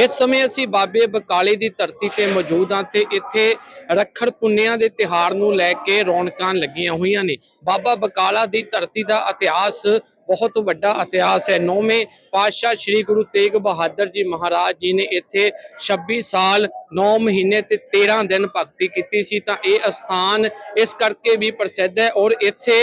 ਇਸ ਸਮੇਂ ਅਸੀਂ ਬਾਬੇ ਬਕਾਲੇ ਦੀ ਧਰਤੀ ਤੇ ਮੌਜੂਦ ਹਾਂ ਤੇ ਇੱਥੇ ਰੱਖੜ ਪੁੰਨਿਆਂ ਦੇ ਤਿਹਾਰ ਨੂੰ ਲੈ ਕੇ ਰੌਣਕਾਂ ਲੱਗੀਆਂ ਹੋਈਆਂ ਨੇ। ਬਾਬਾ ਬਕਾਲਾ ਦੀ ਧਰਤੀ ਦਾ ਇਤਿਹਾਸ ਬਹੁਤ ਵੱਡਾ ਇਤਿਹਾਸ ਹੈ। ਨੌਵੇਂ ਪਾਤਸ਼ਾਹ ਸ੍ਰੀ ਗੁਰੂ ਤੇਗ ਬਹਾਦਰ ਜੀ ਮਹਾਰਾਜ ਜੀ ਨੇ ਇੱਥੇ 26 ਸਾਲ 9 ਮਹੀਨੇ ਤੇ 13 ਦਿਨ ਭਗਤੀ ਕੀਤੀ ਸੀ। ਤਾਂ ਇਹ ਅਸਥਾਨ ਇਸ ਕਰਕੇ ਵੀ ਪ੍ਰਸਿੱਧ ਹੈ ਔਰ ਇੱਥੇ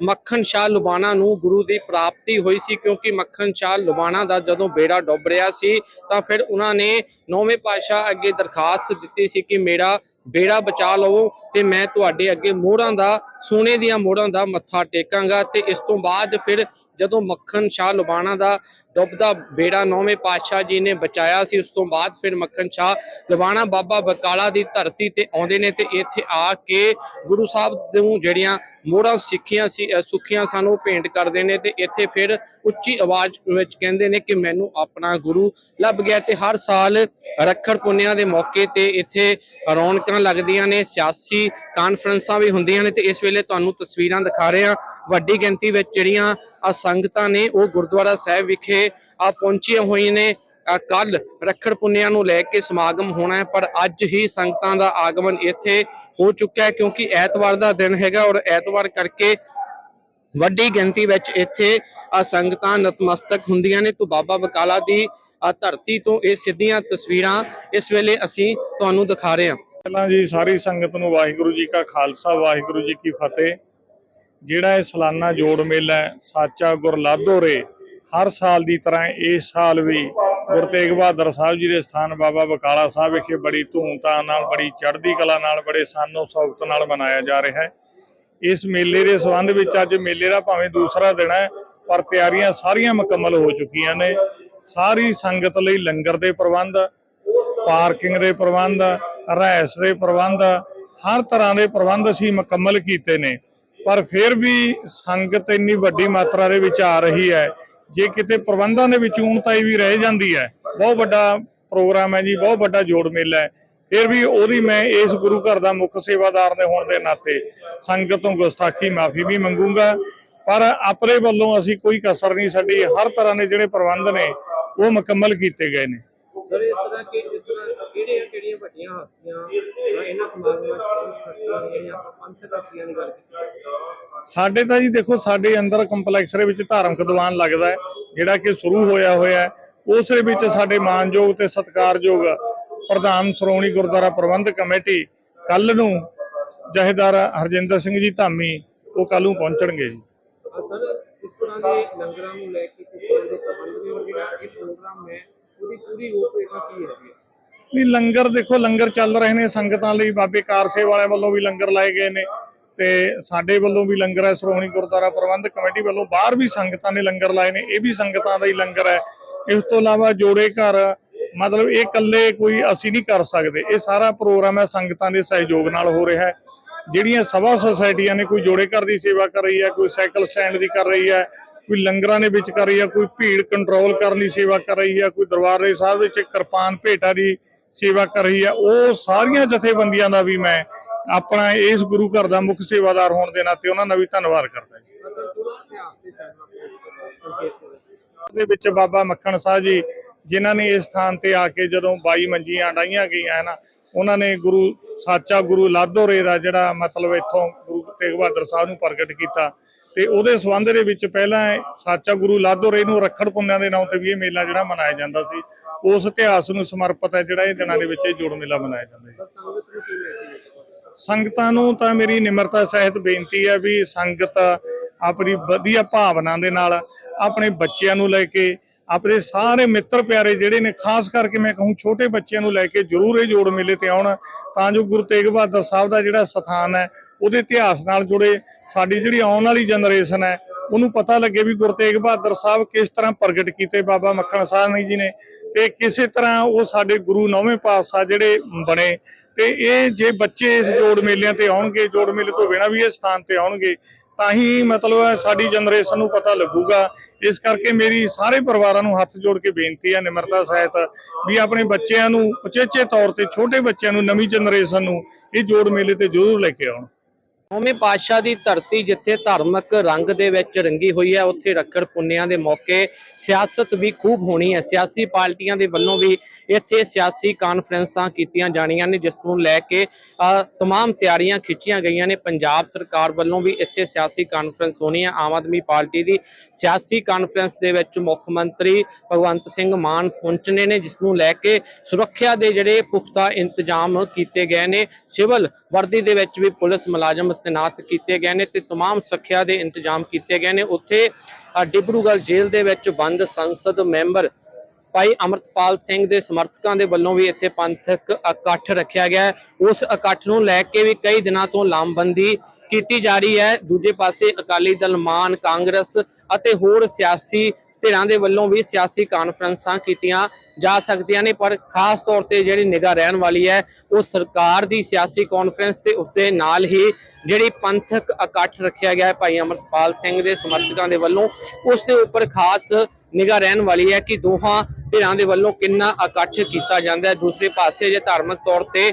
ਮੱਖਣ ਸ਼ਾਹ ਲੁਬਾਣਾ ਨੂੰ ਗੁਰੂ ਦੀ ਪ੍ਰਾਪਤੀ ਹੋਈ ਸੀ ਕਿਉਂਕਿ ਮੱਖਣ ਸ਼ਾਹ ਲੁਬਾਣਾ ਦਾ ਜਦੋਂ ਬੇੜਾ ਡੁੱਬ ਰਿਹਾ ਸੀ ਤਾਂ ਫਿਰ ਉਹਨਾਂ ਨੇ ਨੌਵੇਂ ਪਾਤਸ਼ਾਹ ਅੱਗੇ ਦਰਖਾਸਤ ਦਿੱਤੀ ਸੀ ਕਿ ਮੇਰਾ ਬੇੜਾ ਬਚਾ ਲਵੋ ਤੇ ਮੈਂ ਤੁਹਾਡੇ ਅੱਗੇ ਮੋਹਰਾਂ ਦਾ ਸੋਨੇ ਦੀਆਂ ਮੋਹਰਾਂ ਦਾ ਮੱਥਾ ਟੇਕਾਂਗਾ ਤੇ ਇਸ ਤੋਂ ਬਾਅਦ ਫਿਰ ਜਦੋਂ ਮੱਖਣ ਸ਼ਾਹ ਲੁਬਾਣਾ ਦਾ ਡੁੱਬਦਾ ਬੇੜਾ ਨੌਵੇਂ ਪਾਤਸ਼ਾਹ ਜੀ ਨੇ ਬਚਾਇਆ ਸੀ ਉਸ ਤੋਂ ਬਾਅਦ ਫਿਰ ਮੱਖਣ ਸ਼ਾਹ ਲੁਬਾਣਾ ਬਾਬਾ ਬਕਾਲਾ ਦੀ ਧਰਤੀ ਤੇ ਆਉਂਦੇ ਨੇ ਤੇ ਇੱਥੇ ਆ ਕੇ ਗੁਰੂ ਸਾਹਿਬ ਨੂੰ ਜਿਹੜੀਆਂ ਮੋਹਰਾਂ ਸਿੱਖੀਆਂ ਸੀ ਅ, ਸੁੱਖੀਆਂ ਸਾਨੂੰ ਭੇਂਟ ਕਰਦੇ ਨੇ ਤੇ ਇੱਥੇ ਫਿਰ ਉੱਚੀ ਆਵਾਜ਼ ਵਿੱਚ ਕਹਿੰਦੇ ਨੇ ਕਿ ਮੈਨੂੰ ਆਪਣਾ ਗੁਰੂ ਲੱਭ ਗਿਆ ਤੇ ਹਰ ਸਾਲ ਰੱਖੜ ਪੁੰਨਿਆਂ ਦੇ ਮੌਕੇ ਤੇ ਇੱਥੇ ਰੌਣਕਾਂ ਲੱਗਦੀਆਂ ਨੇ ਸਿਆਸੀ ਕਾਨਫਰੰਸਾਂ ਵੀ ਹੁੰਦੀਆਂ ਨੇ ਤੇ ਇਸ ਵੇਲੇ ਤੁਹਾਨੂੰ ਤਸਵੀਰਾਂ ਦਿਖਾ ਰਹੇ ਹਾਂ। ਵੱਡੀ ਗਿਣਤੀ ਵਿੱਚ ਜਿਹੜੀਆਂ ਆ ਸੰਗਤਾਂ ਨੇ, ਉਹ ਗੁਰਦੁਆਰਾ ਸਾਹਿਬ ਵਿਖੇ ਆ ਪਹੁੰਚੀਆਂ ਹੋਈਆਂ ਨੇ। ਕੱਲ ਰੱਖੜ ਪੁੰਨਿਆ ਨੂੰ ਲੈ ਕੇ ਸਮਾਗਮ ਹੋਣਾ ਹੈ, ਪਰ ਅੱਜ ਹੀ ਸੰਗਤਾਂ ਦਾ ਆਗਮਨ ਇੱਥੇ ਹੋ ਚੁੱਕਾ ਹੈ, ਕਿਉਂਕਿ ਐਤਵਾਰ ਦਾ ਦਿਨ ਹੈਗਾ ਔਰ ਐਤਵਾਰ ਕਰਕੇ ਵੱਡੀ ਗਿਣਤੀ ਵਿੱਚ ਇੱਥੇ ਸੰਗਤਾਂ ਨਤਮਸਤਕ ਹੁੰਦੀਆਂ ਨੇ। ਤੋਂ ਬਾਬਾ ਬਕਾਲਾ ਦੀ ਧਰਤੀ ਤੋਂ ਇਹ ਸਿੱਧੀਆਂ ਤਸਵੀਰਾਂ ਇਸ ਵੇਲੇ ਅਸੀਂ ਤੁਹਾਨੂੰ ਦਿਖਾ ਰਹੇ ਹਾਂ। ਪਹਿਲਾਂ ਜੀ, ਸਾਰੀ ਸੰਗਤ ਨੂੰ ਵਾਹਿਗੁਰੂ ਜੀ ਕਾ ਖਾਲਸਾ, ਵਾਹਿਗੁਰੂ ਜੀ ਕੀ ਫਤਿਹ। ਜਿਹੜਾ ਇਹ ਸਾਲਾਨਾ ਜੋੜ ਮੇਲਾ ਹੈ, ਸਾਚਾ ਗੁਰਲਾਧੋ ਰੇ, ਹਰ ਸਾਲ ਦੀ ਤਰ੍ਹਾਂ ਇਸ ਸਾਲ ਵੀ ਗੁਰੂ ਤੇਗ ਬਹਾਦਰ ਸਾਹਿਬ ਜੀ ਦੇ ਸਥਾਨ ਬਾਬਾ ਬਕਾਲਾ ਸਾਹਿਬ ਵਿਖੇ ਬੜੀ ਧੂਮਧਾਮ ਨਾਲ, ਬੜੀ ਚੜ੍ਹਦੀ ਕਲਾ ਨਾਲ, ਬੜੇ ਸਾਨੋ ਸੌਗਤ ਨਾਲ ਮਨਾਇਆ ਜਾ ਰਿਹਾ ਹੈ। ਇਸ ਮੇਲੇ ਦੇ ਸੰਬੰਧ ਵਿੱਚ ਅੱਜ ਮੇਲੇ ਦਾ ਭਾਵੇਂ ਦੂਸਰਾ ਦਿਨ ਹੈ, ਪਰ ਤਿਆਰੀਆਂ ਸਾਰੀਆਂ ਮੁਕੰਮਲ ਹੋ ਚੁੱਕੀਆਂ ਨੇ। ਸਾਰੀ ਸੰਗਤ ਲਈ ਲੰਗਰ ਦੇ ਪ੍ਰਬੰਧ, ਪਾਰਕਿੰਗ ਦੇ ਪ੍ਰਬੰਧ ਰਹਿਸ ਦੇ ਪ੍ਰਬੰਧ, ਹਰ ਤਰ੍ਹਾਂ ਦੇ ਪ੍ਰਬੰਧ ਅਸੀਂ ਮੁਕੰਮਲ ਕੀਤੇ ਨੇ। ਪਰ ਫਿਰ ਵੀ ਸੰਗਤ ਇੰਨੀ ਵੱਡੀ ਮਾਤਰਾ ਦੇ ਵਿੱਚ ਆ ਰਹੀ ਹੈ। ਜੇ ਕਿਤੇ ਪ੍ਰਬੰਧਾਂ ਦੇ ਵਿੱਚ ਊਣਤਾਈ ਵੀ ਰਹਿ ਜਾਂਦੀ ਹੈ, ਬਹੁਤ ਵੱਡਾ ਪ੍ਰੋਗਰਾਮ ਹੈ ਜੀ, ਬਹੁਤ ਵੱਡਾ ਜੋੜ ਮੇਲਾ ਹੈ। ਫਿਰ ਵੀ ਉਹਦੀ ਮੈਂ ਇਸ ਗੁਰੂ ਘਰ ਦਾ ਮੁੱਖ ਸੇਵਾਦਾਰ ਦੇ ਹੋਣ ਦੇ ਨਾਤੇ ਸੰਗਤ ਤੋਂ ਗੁਸਤਾਖੀ ਮਾਫੀ ਵੀ ਮੰਗੂੰਗਾ। ਪਰ ਆਪਣੇ ਵੱਲੋਂ ਅਸੀਂ ਕੋਈ ਕਸਰ ਨਹੀਂ ਛੱਡੀ, ਹਰ ਤਰ੍ਹਾਂ ਦੇ ਜਿਹੜੇ ਪ੍ਰਬੰਧ ਨੇ, ਉਹ ਮੁਕੰਮਲ ਕੀਤੇ ਗਏ ਨੇ। ਸਰ ਇਸ ਤਰ੍ਹਾਂ ਕਿ ਇਸ ਤਰ੍ਹਾਂ ਕਿਹੜੀਆਂ ਕਿਹੜੀਆਂ ਵੱਡੀਆਂ ਹਸਤੀਆਂ ਇਹਨਾਂ ਸਮਾਗਮਾਂ ਵਿੱਚ ਜਾਂ ਪੰਥਕ ਹਸਤੀਆਂ ਦੀ ਗੱਲ ਸਾਡੇ ਤਾਂ ਜੀ ਦੇਖੋ ਸਾਡੇ ਅੰਦਰ ਕੰਪਲੈਕਸ ਦੇ ਵਿੱਚ ਧਾਰਮਿਕ ਦੀਵਾਨ ਲੱਗਦਾ ਹੈ ਜਿਹੜਾ ਕਿ ਸ਼ੁਰੂ ਹੋਇਆ ਹੋਇਆ ਹੈ ਉਸ ਦੇ ਵਿੱਚ ਸਾਡੇ ਮਾਨਯੋਗ ਤੇ ਸਤਿਕਾਰਯੋਗ ਪ੍ਰਧਾਨ ਸ਼੍ਰੋਮਣੀ ਗੁਰਦੁਆਰਾ ਪ੍ਰਬੰਧਕ ਕਮੇਟੀ ਕੱਲ ਨੂੰ ਜਹੇਦਾਰ ਹਰਜਿੰਦਰ ਸਿੰਘ ਜੀ ਧਾਮੀ ਉਹ ਕੱਲ ਨੂੰ ਪਹੁੰਚਣਗੇ ਜੀ। ਸਰ ਇਸ ਤਰ੍ਹਾਂ ਦੇ ਲੰਗਰਾਂ ਨੂੰ ਲੈ ਕੇ ਕਿਸ ਤਰ੍ਹਾਂ ਦੇ ਪ੍ਰਬੰਧ ਨੇ ਜਿਹੜਾ ਇਹ ਪ੍ਰੋਗਰਾਮ ਹੈ ਉਹਦੀ ਪੂਰੀ ਰੂਪਰੇਖਾ ਕੀ ਹੈਗੀ ਵੀ ਲੰਗਰ ਦੇਖੋ, ਲੰਗਰ ਚੱਲ ਰਹੇ ਨੇ ਸੰਗਤਾਂ ਲਈ। ਬਾਬੇ ਕਾਰ ਵਾਲਿਆਂ ਵੱਲੋਂ ਵੀ ਲੰਗਰ ਲਾਏ ਗਏ ਨੇ ਤੇ ਸਾਡੇ ਵੱਲੋਂ ਵੀ ਲੰਗਰ ਹੈ। ਸ਼੍ਰੋਮਣੀ ਗੁਰਦੁਆਰਾ ਪ੍ਰਬੰਧਕ ਕਮੇਟੀ ਵੱਲੋਂ ਬਾਹਰ ਵੀ ਸੰਗਤਾਂ ਨੇ ਲੰਗਰ ਲਾਏ ਨੇ। ਇਹ ਵੀ ਸੰਗਤਾਂ ਦਾ ਹੀ ਲੰਗਰ ਹੈ। ਇਸ ਤੋਂ ਇਲਾਵਾ ਜੋੜੇ ਘਰ, ਮਤਲਬ ਇਹ ਇਕੱਲੇ ਕੋਈ ਅਸੀਂ ਨਹੀਂ ਕਰ ਸਕਦੇ। ਇਹ ਸਾਰਾ ਪ੍ਰੋਗਰਾਮ ਹੈ। ਸੰਗਤਾਂ ਦੇ ਸਹਿਯੋਗ ਨਾਲ ਹੋ ਰਿਹਾ ਹੈ। ਜਿਹੜੀਆਂ ਸਭਾ ਸੁਸਾਇਟੀਆਂ ਨੇ, ਕੋਈ ਜੋੜੇ ਘਰ ਦੀ ਸੇਵਾ ਕਰ ਰਹੀ ਹੈ, ਕੋਈ ਸਾਈਕਲ ਸਟੈਂਡ ਦੀ ਕਰ ਰਹੀ ਹੈ ਕੋਈ ਲੰਗਰਾਂ ਦੇ ਵਿੱਚ ਕਰ ਰਹੀ ਹੈ ਕੋਈ ਭੀੜ ਕੰਟਰੋਲ ਕਰਨ ਦੀ ਸੇਵਾ ਕਰ ਰਹੀ ਹੈ ਕੋਈ ਦਰਬਾਰੇ ਦੇ ਸਾਹਿਬ ਵਿੱਚ ਕਿਰਪਾਨ ਭੇਟਾ ਦੀ ਸੇਵਾ ਕਰ ਰਹੀ ਹੈ ਉਹ ਸਾਰੀਆਂ ਜਥੇਬੰਦੀਆਂ ਦਾ ਵੀ ਮੈਂ ਆਪਣਾ ਇਸ ਗੁਰੂ ਘਰ ਦਾ ਮੁੱਖ ਸੇਵਾਦਾਰ ਹੋਣ ਦੇ ਨਾਤੇ ਉਹਨਾਂ ਦਾ ਵੀ ਧੰਨਵਾਦ ਕਰਦਾ ਜੀ। ਦੇ ਵਿੱਚ ਬਾਬਾ ਮੱਖਣ ਸਾਹਿਬ ਜੀ, ਜਿਨ੍ਹਾਂ ਨੇ ਇਸ ਸਥਾਨ ਤੇ ਆ ਕੇ ਜਦੋਂ 22 ਮੰਜੀਆਂ ਡਾਈਆਂ ਗਈਆਂ ਹੈ ਉਹਨਾਂ ਨੇ ਗੁਰੂ, ਸਾਚਾ ਗੁਰੂ ਲਾਧੋਰੇ ਦਾ ਜਿਹੜਾ ਮਤਲਬ ਇੱਥੋਂ ਗੁਰੂ ਤੇਗ ਬਹਾਦਰ ਸਾਹਿਬ ਨੂੰ ਪ੍ਰਗਟ ਕੀਤਾ ਤੇ ਉਹਦੇ ਸੰਬੰਧ ਦੇ ਵਿੱਚ ਪਹਿਲਾਂ ਸਾਚਾ ਗੁਰੂ ਲਾਧੋ ਲਾਧੋਰੇ ਨੂੰ ਰੱਖੜ ਪੁੰਨਿਆਂ ਦੇ ਨਾਂ ਤੇ ਵੀ ਇਹ ਮੇਲਾ ਜਿਹੜਾ ਮਨਾਇਆ ਜਾਂਦਾ ਸੀ। ਉਸ ਇਤਿਹਾਸ ਨੂੰ ਸਮਰਪਿਤ ਹੈ ਜਿਹੜਾ ਇਹ ਦਿਨਾਂ ਦੇ ਵਿੱਚ ਇਹ ਜੋੜ ਮੇਲਾ ਮਨਾਇਆ ਜਾਂਦਾ ਹੈ। ਸੰਗਤਾਂ ਨੂੰ ਤਾਂ ਮੇਰੀ ਨਿਮਰਤਾ ਸਹਿਤ ਬੇਨਤੀ ਹੈ ਵੀ ਸੰਗਤ ਆਪਣੀ ਵਧੀਆ ਭਾਵਨਾ ਦੇ ਨਾਲ ਆਪਣੇ ਬੱਚਿਆਂ ਨੂੰ ਲੈ ਕੇ, ਆਪਣੇ ਸਾਰੇ ਮਿੱਤਰ ਪਿਆਰੇ ਜਿਹੜੇ ਨੇ, ਖਾਸ ਕਰਕੇ ਮੈਂ ਕਹੂੰ ਛੋਟੇ ਬੱਚਿਆਂ ਨੂੰ ਲੈ ਕੇ ਜ਼ਰੂਰ ਇਹ ਜੋੜ ਮੇਲੇ ਤੇ ਆਉਣ। ਤਾਂ ਜੋ ਗੁਰੂ ਤੇਗ ਬਹਾਦਰ ਸਾਹਿਬ ਦਾ ਜਿਹੜਾ ਸਥਾਨ ਹੈ ਉਹਦੇ ਇਤਿਹਾਸ ਨਾਲ ਜੁੜੇ, ਸਾਡੀ ਜਿਹੜੀ ਆਉਣ ਵਾਲੀ ਜਨਰੇਸ਼ਨ ਹੈ, ਉਹਨੂੰ ਪਤਾ ਲੱਗੇ ਵੀ ਗੁਰੂ ਤੇਗ ਬਹਾਦਰ ਸਾਹਿਬ ਕਿਸ ਤਰ੍ਹਾਂ ਪ੍ਰਗਟ ਕੀਤੇ ਬਾਬਾ ਮੱਖਣ ਸਾਹਿਬ ਜੀ ਨੇ ਤੇ ਕਿਸੇ ਤਰ੍ਹਾਂ ਉਹ ਸਾਡੇ ਗੁਰੂ ਨੌਵੇਂ ਪਾਤਸ਼ਾਹ ਜਿਹੜੇ ਬਣੇ ਤੇ ਇਹ ਜੇ ਬੱਚੇ ਇਸ ਜੋੜ ਮੇਲਿਆਂ ਤੇ ਆਉਣਗੇ, ਜੋੜ ਮੇਲੇ ਤੋਂ ਬਿਨਾਂ ਵੀ ਇਹ ਸਥਾਨ ਤੇ ਆਉਣਗੇ, ਤਾਂ ਹੀ ਮਤਲਬ ਸਾਡੀ ਜਨਰੇਸ਼ਨ ਨੂੰ ਪਤਾ ਲੱਗੂਗਾ। ਇਸ ਕਰਕੇ ਮੇਰੀ ਸਾਰੇ ਪਰਿਵਾਰਾਂ ਨੂੰ ਹੱਥ ਜੋੜ ਕੇ ਬੇਨਤੀ ਹੈ, ਨਿਮਰਤਾ ਸਹਿਤ, ਵੀ ਆਪਣੇ ਬੱਚਿਆਂ ਨੂੰ ਉਚੇਚੇ ਤੌਰ ਤੇ ਛੋਟੇ ਬੱਚਿਆਂ ਨੂੰ ਨਵੀਂ ਜਨਰੇਸ਼ਨ ਨੂੰ ਇਹ ਜੋੜ ਮੇਲੇ ਤੇ ਜ਼ਰੂਰ ਲੈ ਕੇ ਆਉਣ। ਨੌਵੇਂ ਪਾਤਸ਼ਾਹ ਦੀ ਧਰਤੀ ਜਿੱਥੇ ਧਾਰਮਿਕ ਰੰਗ ਦੇ ਵਿੱਚ ਰੰਗੀ ਹੋਈ ਹੈ ਉੱਥੇ ਰੱਖੜ ਪੁੰਨਿਆਂ ਦੇ ਮੌਕੇ ਸਿਆਸਤ ਵੀ ਖੂਬ ਹੋਣੀ ਹੈ। ਸਿਆਸੀ ਪਾਰਟੀਆਂ ਦੇ ਵੱਲੋਂ ਵੀ ਇੱਥੇ ਸਿਆਸੀ ਕਾਨਫਰੰਸਾਂ ਕੀਤੀਆਂ ਜਾਣੀਆਂ ਨੇ ਜਿਸ ਨੂੰ ਲੈ ਕੇ ਅ, ਤਮਾਮ ਤਿਆਰੀਆਂ ਖਿੱਚੀਆਂ ਗਈਆਂ ਨੇ। ਪੰਜਾਬ ਸਰਕਾਰ ਵੱਲੋਂ ਵੀ ਇੱਥੇ ਸਿਆਸੀ ਕਾਨਫਰੰਸ ਹੋਣੀ ਹੈ। ਆਮ ਆਦਮੀ ਪਾਰਟੀ ਦੀ ਸਿਆਸੀ ਕਾਨਫਰੰਸ ਦੇ ਵਿੱਚ ਮੁੱਖ ਮੰਤਰੀ ਭਗਵੰਤ ਸਿੰਘ ਮਾਨ ਪਹੁੰਚਣੇ ਨੇ ਜਿਸ ਨੂੰ ਲੈ ਕੇ ਸੁਰੱਖਿਆ ਦੇ ਜਿਹੜੇ ਪੁਖਤਾ ਇੰਤਜ਼ਾਮ ਕੀਤੇ ਗਏ ਨੇ ਸਿਵਲ ਵਰਦੀ ਦੇ ਵਿੱਚ ਵੀ ਪੁਲਿਸ ਮੁਲਾਜ਼ਮ ਤੈਨਾਤ ਕੀਤੇ ਗਏ ਨੇ ਤੇ तमाम ਸੁਰੱਖਿਆ ਦੇ ਇੰਤਜ਼ਾਮ ਕੀਤੇ ਗਏ ਨੇ ਉੱਥੇ ਅ, ਡਿਬਰੂਗੜ੍ਹ ਜੇਲ੍ਹ ਦੇ ਵਿੱਚ ਬੰਦ ਸੰਸਦ ਮੈਂਬਰ ਭਾਈ ਅਮਰਤਪਾਲ ਸਿੰਘ ਦੇ ਸਮਰਥਕਾਂ ਦੇ ਵੱਲੋਂ ਵੀ ਇੱਥੇ ਪੰਥਕ ਇਕੱਠ ਰੱਖਿਆ ਗਿਆ ਹੈ ਉਸ ਇਕੱਠ ਨੂੰ ਲੈ ਕੇ ਵੀ ਕਈ ਦਿਨਾਂ ਤੋਂ ਲਾਮਬੰਦੀ ਕੀਤੀ ਜਾ ਰਹੀ ਹੈ ਦੂਜੇ ਪਾਸੇ ਅਕਾਲੀ ਦਲ ਮਾਨ ਕਾਂਗਰਸ ਅਤੇ ਹੋਰ ਸਿਆਸੀ ਧਿਰਾਂ ਦੇ ਵੱਲੋਂ ਵੀ ਸਿਆਸੀ ਕਾਨਫਰੰਸਾਂ ਕੀਤੀਆਂ ਜਾ ਸਕਦੀਆਂ ਨੇ, ਪਰ ਖਾਸ ਤੌਰ ਤੇ ਜਿਹੜੀ ਨਿਗਾਹ ਰਹਿਣ ਵਾਲੀ ਹੈ, ਉਹ ਸਰਕਾਰ ਦੀ ਸਿਆਸੀ ਕਾਨਫਰੰਸ ਤੇ ਉਸਦੇ ਨਾਲ ਹੀ ਜਿਹੜੀ ਪੰਥਕ ਇਕੱਠ ਰੱਖਿਆ ਗਿਆ ਹੈ ਭਾਈ ਅਮਰਪਾਲ ਸਿੰਘ ਦੇ ਸਮਰਥਕਾਂ ਦੇ ਵੱਲੋਂ, ਉਸ ਦੇ ਉੱਪਰ ਖਾਸ ਨਿਗਾਹ ਰਹਿਣ ਵਾਲੀ ਹੈ ਕਿ ਦੋਹਾਂ ਧਿਰਾਂ ਦੇ ਵੱਲੋਂ ਕਿੰਨਾ ਇਕੱਠ ਕੀਤਾ ਜਾਂਦਾ ਹੈ। ਦੂਸਰੇ ਪਾਸੇ ਜੇ ਧਾਰਮਿਕ ਤੌਰ ਤੇ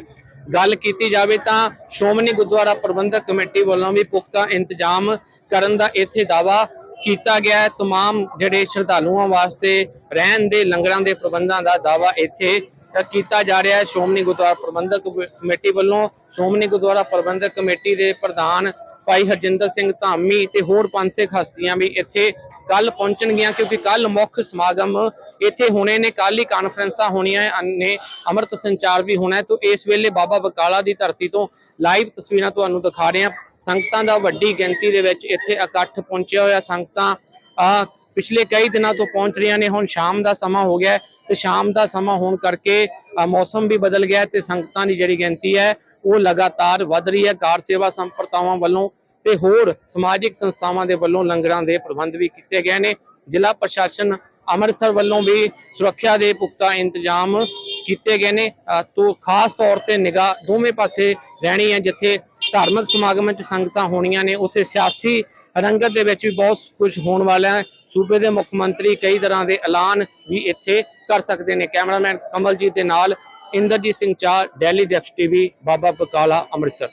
ਗੱਲ ਕੀਤੀ ਜਾਵੇ ਤਾਂ ਸ਼੍ਰੋਮਣੀ ਗੁਰਦੁਆਰਾ ਪ੍ਰਬੰਧਕ ਕਮੇਟੀ ਵੱਲੋਂ ਵੀ ਪੁਖਤਾ ਇੰਤਜ਼ਾਮ ਕਰਨ ਦਾ ਇੱਥੇ ਦਾਵਾ ਕੀਤਾ ਗਿਆ ਹੈ तमाम ਜਿਹੜੇ ਸ਼ਰਧਾਲੂਆਂ ਵਾਸਤੇ ਰਹਿਣ ਦੇ ਲੰਗਰਾਂ ਦੇ ਪ੍ਰਬੰਧਾਂ ਦਾ ਦਾਵਾ ਇੱਥੇ ਅ, ਕੀਤਾ ਜਾ ਰਿਹਾ ਹੈ ਸ਼੍ਰੋਮਣੀ ਗੁਰਦੁਆਰਾ ਪ੍ਰਬੰਧਕ ਕਮੇ- ਕਮੇਟੀ ਵੱਲੋਂ ਸ਼੍ਰੋਮਣੀ ਗੁਰਦੁਆਰਾ ਪ੍ਰਬੰਧਕ ਕਮੇਟੀ ਦੇ ਪ੍ਰਧਾਨ ਭਾਈ ਹਰਜਿੰਦਰ ਸਿੰਘ ਧਾਮੀ ਤੇ ਹੋਰ ਪੰਥਕ ਹਸਤੀਆਂ ਵੀ ਇੱਥੇ ਕੱਲ ਪਹੁੰਚਣਗੀਆਂ ਕਿਉਂਕਿ ਕੱਲ ਮੁੱਖ ਸਮਾਗਮ ਇੱਥੇ ਹੋਣੇ ਨੇ ਕੱਲ ਹੀ ਕਾਨਫਰੰਸਾਂ ਹੋਣੀਆਂ ਨੇ ਅੰਮ੍ਰਿਤ ਸੰਚਾਰ ਵੀ ਹੋਣਾ ਹੈ ਤੋਂ ਇਸ ਵੇਲੇ ਬਾਬਾ ਬਕਾਲਾ ਦੀ ਧਰਤੀ ਤੋਂ ਲਾਈਵ ਤਸਵੀਰਾਂ ਤੁਹਾਨੂੰ ਦਿਖਾ ਰਹੇ ਹਾਂ ਸੰਗਤਾਂ ਦਾ ਵੱਡੀ ਗਿਣਤੀ ਦੇ ਵਿੱਚ ਇੱਥੇ ਇਕੱਠ ਪਹੁੰਚਿਆ ਹੋਇਆ। ਸੰਗਤਾਂ ਆ ਪਿਛਲੇ ਕਈ ਦਿਨਾਂ ਤੋਂ ਪਹੁੰਚ ਰਹੀਆਂ ਨੇ। ਹੁਣ ਸ਼ਾਮ ਦਾ ਸਮਾਂ ਹੋ ਗਿਆ ਹੈ ਤੇ ਸ਼ਾਮ ਦਾ ਸਮਾਂ ਹੋਣ ਕਰਕੇ ਮੌਸਮ ਵੀ ਬਦਲ ਗਿਆ ਹੈ ਤੇ ਸੰਗਤਾਂ ਦੀ ਜਿਹੜੀ ਗਿਣਤੀ ਹੈ ਉਹ ਲਗਾਤਾਰ ਵੱਧ ਰਹੀ ਹੈ। ਕਾਰ ਸੇਵਾ ਸੰਪਰਦਾਵਾਂ ਵੱਲੋਂ ਤੇ ਹੋਰ ਸਮਾਜਿਕ ਸੰਸਥਾਵਾਂ ਦੇ ਵੱਲੋਂ ਲੰਗਰਾਂ ਦੇ ਪ੍ਰਬੰਧ ਵੀ ਕੀਤੇ ਗਏ ਨੇ। ਜ਼ਿਲ੍ਹਾ ਪ੍ਰਸ਼ਾਸਨ ਅੰਮ੍ਰਿਤਸਰ ਵੱਲੋਂ ਵੀ ਸੁਰੱਖਿਆ ਦੇ ਪੁਖਤਾ ਇੰਤਜ਼ਾਮ ਕੀਤੇ ਗਏ ਨੇ। ਅ, ਤੋਂ ਖਾਸ ਤੌਰ ਤੇ ਨਿਗਾਹ ਦੋਵੇਂ ਪਾਸੇ ਰਹਿਣੀ ਹੈ ਜਿੱਥੇ ਧਾਰਮਿਕ ਸਮਾਗਮਾਂ 'ਚ ਸੰਗਤਾਂ ਹੋਣੀਆਂ ਨੇ ਉੱਥੇ ਸਿਆਸੀ ਰੰਗਤ ਦੇ ਵਿੱਚ ਵੀ ਬਹੁਤ ਕੁਝ ਹੋਣ ਵਾਲਾ ਹੈ। ਸੂਬੇ ਦੇ ਮੁੱਖ ਮੰਤਰੀ ਕਈ ਤਰ੍ਹਾਂ ਦੇ ਐਲਾਨ ਵੀ ਇੱਥੇ ਕਰ ਸਕਦੇ ਨੇ। ਕੈਮਰਾਮੈਨ ਕਮਲਜੀਤ ਦੇ ਨਾਲ ਇੰਦਰਜੀਤ ਸਿੰਘ ਚਾਹ ਦਿੱਲੀ ਡੈਕਸ ਟੀਵੀ ਬਾਬਾ ਬਕਾਲਾ ਅੰਮ੍ਰਿਤਸਰ।